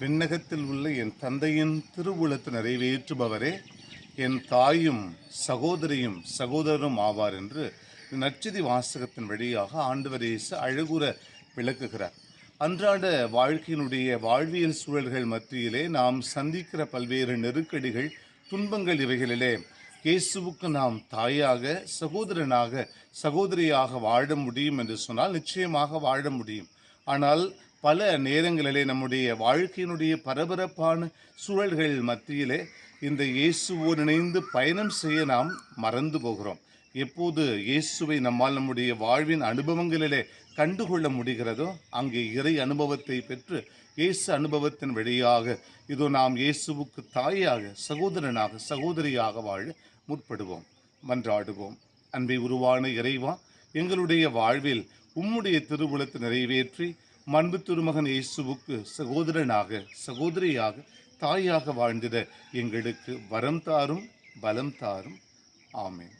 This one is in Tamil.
விண்ணகத்தில் உள்ள என் தந்தையின் திருவுளத்தை நிறைவேற்றுபவரே என் தாயும் சகோதரியும் சகோதரரும் ஆவார் என்று நச்சதி வாசகத்தின் வழியாக ஆண்டவர் இயேசு அழகுற விளக்குகிறார். அன்றாட வாழ்க்கையினுடைய வாழ்வியல் சூழல்கள் மத்தியிலே நாம் சந்திக்கிற பல்வேறு நெருக்கடிகள் துன்பங்கள் இவைகளிலே இயேசுவுக்கு நாம் தாயாக சகோதரனாக சகோதரியாக வாழ முடியும் என்று சொன்னால் நிச்சயமாக வாழ முடியும். ஆனால் பல நேரங்களிலே நம்முடைய வாழ்க்கையினுடைய பரபரப்பான சூழல்கள் மத்தியிலே இந்த இயேசுவோடு இணைந்து பயணம் செய்ய நாம் மறந்து போகிறோம். எப்போது இயேசுவை நம்மால் நம்முடைய வாழ்வின் அனுபவங்களிலே கண்டுகொள்ள முடிகிறதோ அங்கே இறை அனுபவத்தை பெற்று இயேசு அனுபவத்தின் வழியாக இதோ நாம் இயேசுவுக்கு தாயாக சகோதரனாக சகோதரியாக வாழ முற்படுவோம் மன்றாடுவோம். அன்பை உருவான இறைவா எங்களுடைய வாழ்வில் உம்முடைய திருவுளத்தை நிறைவேற்றி மண்பு திருமகன் இயேசுவுக்கு சகோதரனாக சகோதரியாக தாயாக வாழ்ந்திட எங்களுக்கு வரம் தாரும் பலம் தாரும். ஆமேன்.